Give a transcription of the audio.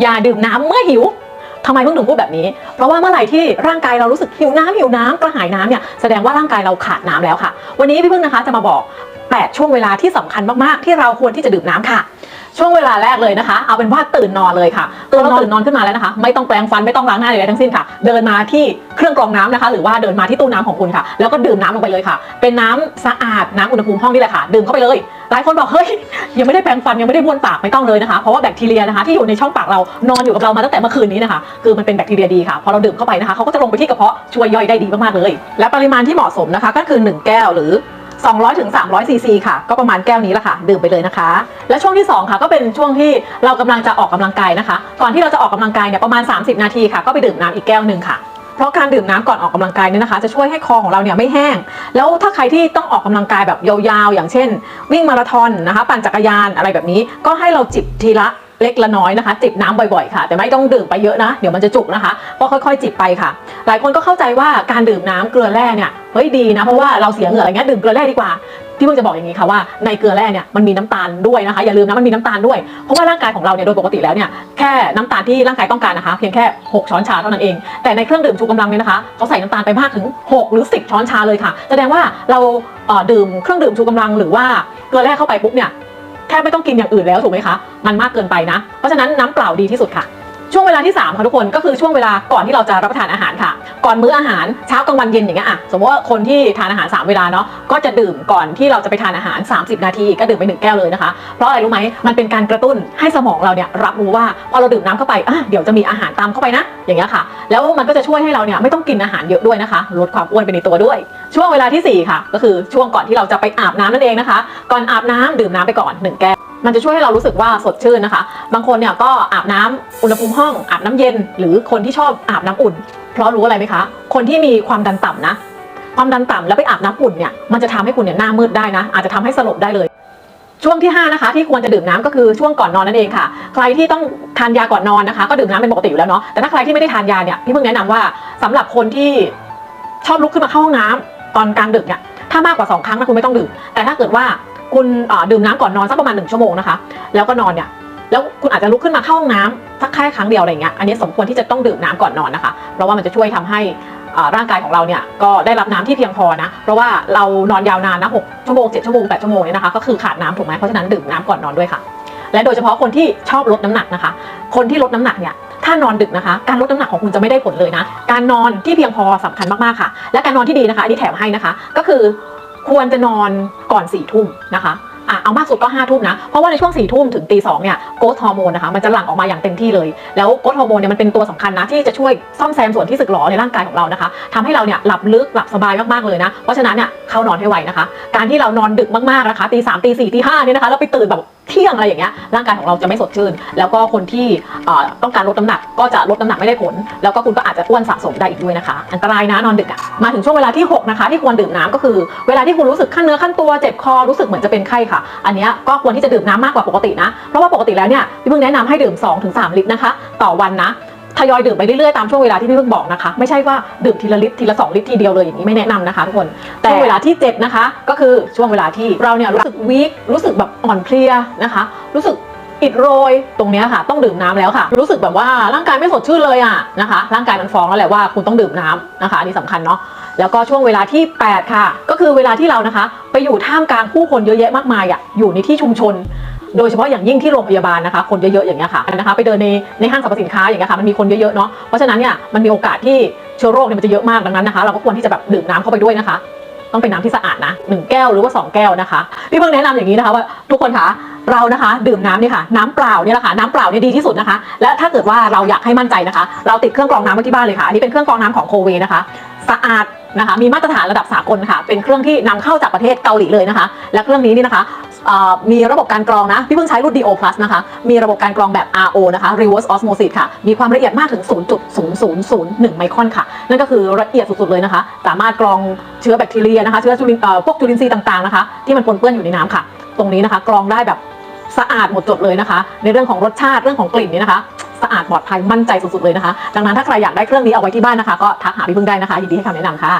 อย่าดื่มน้ำเมื่อหิวทำไมเพิ่งถึงพูดแบบนี้ เพราะว่าเมื่อไหร่ที่ร่างกายเรารู้สึกหิวน้ำหิวน้ำกระหายน้ำเนี่ยแสดงว่าร่างกายเราขาดน้ำแล้วค่ะ วันนี้พี่พึ่งนะคะจะมาบอก 8 ช่วงเวลาที่สำคัญมากๆ ที่เราควรที่จะดื่มน้ำค่ะ ช่วงเวลาแรกเลยนะคะ เอาเป็นว่าตื่นนอนเลยค่ะตื่นนอนตื่นนอนขึ้นมาแล้วนะคะ ไม่ต้องแปรงฟันไม่ต้องล้างหน้าอะไรทั้งสิ้นค่ะ เดินมาที่เครื่องกรองน้ำนะคะ หรือว่าเดินมาที่ตู้น้ำของคุณค่ะ แล้วก็ดื่มน้ำลงไปเลยค่ะ เป็นน้ำสะอาดน้ำอุณหภูมิห้องนี่แหละค่ะ ดื่มเข้าไปเลย หลายคนบอกเฮ้ยยังไม่ได้แปรงฟันยังไม่ได้บ้วนปากไม่ต้องเลยนะคะ เพราะว่าแบคทีเรียนะคะที่อยู่ในช่องปากเรานอนอยู่กับเรามาตั้งแต่เมื่อคืนนี้นะคะ คือมันเป็นแบคทีเรียดีค่ะ พอเราดื่มเข้าไปนะคะเขาก็จะลงไปที่กระเพาะช่วยย่อยได้ดีมากๆเลย และปริมาณที่เหมาะสมนะคะ ก็คือ 1 แก้วหรือ 200ถึง300ซีซีค่ะ ก็ประมาณแก้วนี้ละค่ะ ดื่มไปเลยนะคะ และช่วงที่ 2 ค่ะ ก็เป็นช่วงที่เรากำลังจะออกกำลังกายนะคะ ก่อนที่เราจะออกกำลังกายเนี่ยประมาณ 30 นาทีค่ะ ก็ไปดื่มน้ำอีกแก้วหนึ่งค่ะเพราะการดื่มน้ำก่อนออกกำลังกายเนี่ยนะคะ จะช่วยให้คอของเราเนี่ยไม่แห้ง แล้วถ้าใครที่ต้องออกกำลังกายแบบยาวๆ อย่างเช่น วิ่งมาราธอนนะคะ ปั่นจักรยานอะไรแบบนี้ ก็ให้เราจิบทีละ เล็กละน้อยนะคะ จิบน้ำบ่อยๆค่ะ แต่ไม่ต้องดื่มไปเยอะนะ เดี๋ยวมันจะจุกนะคะก็ค่อยๆ จิบไปค่ะ หลายคนก็เข้าใจว่าการดื่มน้ำเกลือแร่เนี่ยเฮ้ยดีนะเพราะว่าเราเสียเหงื่ออะไรเงี้ยดื่มเกลือแร่ดีกว่าที่เพิ่งจะบอกอย่างนี้ค่ะว่าในเกลือแร่เนี่ยมันมีน้ำตาลด้วยนะคะอย่าลืมนะมันมีน้ำตาลด้วยเพราะว่าร่างกายของเราเนี่ยโดยปกติแล้วเนี่ยแค่น้ำตาลที่ร่างกายต้องการนะคะเพียงแค่ 6 ช้อนชาเท่านั้นเอง แต่ในเครื่องดื่มชูกำลังเนี่ยนะคะเขาใส่น้ำตาลไปมากถึง 6 หรือ 10 ช้อนชาเลยค่ะ แสดงว่าเราดื่มเครื่องดื่มชูกำลังหรือว่าเกลือแร่เข้าไปปุ๊บเนี่ย ทบไม่ต้องกินอย่างอื่นแล้วถูกไหมคะ มันมากเกินไปนะ เพราะฉะนั้นน้ำเปล่าดีที่สุดค่ะ ช่วงเวลาที่3ค่ะทุกคนก็คือช่วงเวลาก่อนที่เราจะรับประทานอาหารค่ะ ก่อนมื้ออาหารเช้ากลางวันเย็นอย่างเงี้ยอะสมมติว่าคนที่ทานอาหาร 3 เวลาเนาะก็จะดื่มก่อนที่เราจะไปทานอาหาร 30 นาที ก็ดื่มไปหนึ่งแก้วเลยนะคะ เพราะอะไรรู้ไหมมันเป็นการกระตุ้นให้สมองเราเนี่ยรับรู้ว่าพอเราดื่มน้ำเข้าไปอะเดี๋ยวจะมีอาหารตามเข้าไปนะอย่างเงี้ยค่ะ แล้วมันก็จะช่วยให้เราเนี่ยไม่ต้องกินอาหารเยอะด้วยนะคะลดความอ้วนไปในตัวด้วย ช่วงเวลาที่สี่ค่ะ ก็คือช่วงก่อนที่เราจะไปอาบน้ำนั่นเองนะคะ ก่อนอาบน้ำดื่มน้ำไปก่อนหนึ่งแก้ว มันจะช่วยให้เรารู้สึกว่าสดชื่นนะคะ บางคนเนี่ยก็อาบน้ำอุณหภูมิห้องอาบน้ำเย็น หรือคนที่ชอบอาบน้ำอุ่น เพราะรู้อะไรไหมคะ คนที่มีความดันต่ำนะ ความดันต่ำแล้วไปอาบน้ำอุ่นเนี่ยมันจะทำให้คุณเนี่ยหน้ามืดได้นะ อาจจะทำให้สลบได้เลย ช่วงที่5นะคะที่ควรจะดื่มน้ำก็คือช่วงก่อนนอนนั่นเองค่ะ ใครที่ต้องทานยาก่อนนอนนะคะ ก็ดื่มน้ำเป็นปกติอยู่แล้วเนาะแต่ถ้าใครที่ไม่ได้ทานยาเนี่ยพี่เพิ่งแนะนำว่าสำหรับคนที่ชอบลุกขึ้นมาเข้าห้องน้ำตอนกลางดึกเนี่ยถ้ามากกว่า 2 ครั้งนะคุณไม่ต้องดื่ม แต่ถ้าเกิดว่า คุณดื่มน้ำก่อนนอนสักประมาณ1ชั่วโมงนะคะ แล้วก็นอนเนี่ย แล้วคุณอาจจะลุกขึ้นมาเข้าห้องน้ำสักแค่ครั้งเดียวอะไรเงี้ย อันนี้สมควรที่จะต้องดื่มน้ำก่อนนอนนะคะ เพราะว่ามันจะช่วยทำให้ร่างกายของเราเนี่ยก็ได้รับน้ำที่เพียงพอนะ เพราะว่าเรานอนยาวนานนะ6ชั่วโมง7ชั่วโมง8ชั่วโมงเนี่ยนะคะ ก็คือขาดน้ำถูกไหมเพราะฉะนั้นดื่มน้ำก่อนนอนด้วยค่ะ และโดยเฉพาะคนที่ชอบลดน้ำหนักนะคะ คนที่ลดน้ำหนักเนี่ยถ้านอนดึกนะคะ การลดน้ำหนักของคุณจะไม่ได้ผลเลยนะ การนอนที่เพียงพอสำคัญมากๆค่ะ และการนอนที่ดีนะคะอันนี้แถมให้นะคะ ก็คือ ควรจะนอนก่อนสี่ทุ่มนะคะอะเอามากสุดก็5้าทุ่มนะ เพราะว่าในช่วง4ี่ทุ่มถึงตีสองเนี่ยโกสฮอร์โมนนะคะมันจะหลั่งออกมาอย่างเต็มที่เลย แล้วโกสฮอร์โมนเนี่ยมันเป็นตัวสำคัญนะ ที่จะช่วยซ่อมแซมส่วนที่สึกหรอในร่างกายของเรานะคะทำให้เราเนี่ยหลับลึกหลับสบายมากๆเลยนะ เพราะฉะนั้นเนี่ยเข้านอนให้ไวนะคะ การที่เรานอนดึกมากๆนะคะตีสามตีสี่ตีห้าเนี่ยนะคะแล้วไปตื่นแบบ เที่ยงอะไรอย่างเงี้ยร่างกายของเราจะไม่สดชื่น แล้วก็คนที่ต้องการลดน้ำหนักก็จะลดน้ำหนักไม่ได้ผล แล้วก็คุณก็อาจจะอ้วนสะสมได้อีกด้วยนะคะ อันตรายนะนอนดึกอะมาถึงช่วงเวลาที่ 6 นะคะ ที่ควรดื่มน้ำก็คือเวลาที่คุณรู้สึกขั้นเนื้อขั้นตัวเจ็บคอรู้สึกเหมือนจะเป็นไข้ค่ะ อันนี้ก็ควรที่จะดื่มน้ำมากกว่าปกตินะเพราะว่าปกติแล้วเนี่ยพี่เพิ่งแนะนำให้ดื่ม 2-3 ลิตรนะคะ ต่อวันนะ ทยอยดื่มไปเรื่อยๆตามช่วงเวลาที่พี่เพิ่งบอกนะคะ ไม่ใช่ว่าดื่มทีละลิตรทีละ2ลิตรทีเดียวเลยอย่างนี้ไม่แนะนำนะคะทุกคนแต่ช่วงเวลาที่7นะคะ ก็คือช่วงเวลาที่เราเนี่ยรู้สึกวีครู้สึกแบบอ่อนเพลียนะคะ รู้สึกอิดโรยตรงเนี้ยค่ะ ต้องดื่มน้ำแล้วค่ะ รู้สึกแบบว่าร่างกายไม่สดชื่นเลยอะนะคะ ร่างกายมันฟ้องแล้วแหละว่าคุณต้องดื่มน้ำนะคะอันนี้สำคัญเนาะ แล้วก็ช่วงเวลาที่ 8 ค่ะ ก็คือเวลาที่เรานะคะ ไปอยู่ท่ามกลางผู้คนเยอะแยะมากมายอะอยู่ในที่ชุมชน โดยเฉพาะอย่างยิ่งที่โรงพยาบาลนะคะ คนเยอะๆอย่างเงี้ยค่ะนะคะ ไปเดินในในห้างสรรพสินค้าอย่างเงี้ยค่ะมันมีคนเยอะๆเนาะเพราะฉะนั้นเนี่ยมันมีโอกาสที่เชื้อโรคเนี่ยมันจะเยอะมากดังนั้นนะคะเราก็ควรที่จะแบบดื่มน้ำเข้าไปด้วยนะคะ ต้องเป็นน้ำที่สะอาดนะหนึ่งแก้วหรือว่าสองแก้วนะคะพี่เพิ่งแนะนำอย่างนี้นะคะว่าทุกคนคะเรานะคะ ดื่มน้ำนี่ค่ะน้ำเปล่าเนี่ยแหละค่ะน้ำเปล่าเนี่ยดีที่สุดนะคะ และถ้าเกิดว่าเราอยากให้มั่นใจนะคะ เราติดเครื่องกรองน้ำไว้ที่บ้านเลยค่ะอันนี้เป็นเครื่องกรองน้ำของโคเวนะคะสะอาดนะคะมีมาตรฐานระดับสากลค่ะ เป็นเครื่องที่นำเข้าจากประเทศเกาหลีเลยนะคะ และเครื่องนี้นี่นะคะ มีระบบการกรองนะ พี่เพิ่งใช้รุ่น DO Plus นะคะ มีระบบการกรองแบบ RO นะคะ Reverse Osmosis ค่ะ มีความละเอียดมากถึง 0.0001 ไมครอนค่ะ นั่นก็คือละเอียดสุดๆเลยนะคะ สามารถกรองเชื้อแบคทีเรียนะคะ เชื้อจุลินพวกจุลินทรีย์ต่างๆนะคะ ที่มันปนเปื้อนอยู่ในน้ำค่ะ ตรงนี้นะคะ กรองได้แบบสะอาดหมดจดเลยนะคะ ในเรื่องของรสชาติ เรื่องของกลิ่นนี่นะคะ สะอาดปลอดภัย มั่นใจสุดๆเลยนะคะ ดังนั้นถ้าใครอยากได้เครื่องนี้เอาไว้ที่บ้านนะคะ ก็ทักหาพี่พึ่งได้นะคะ ยินดีให้คำแนะนำค่ะ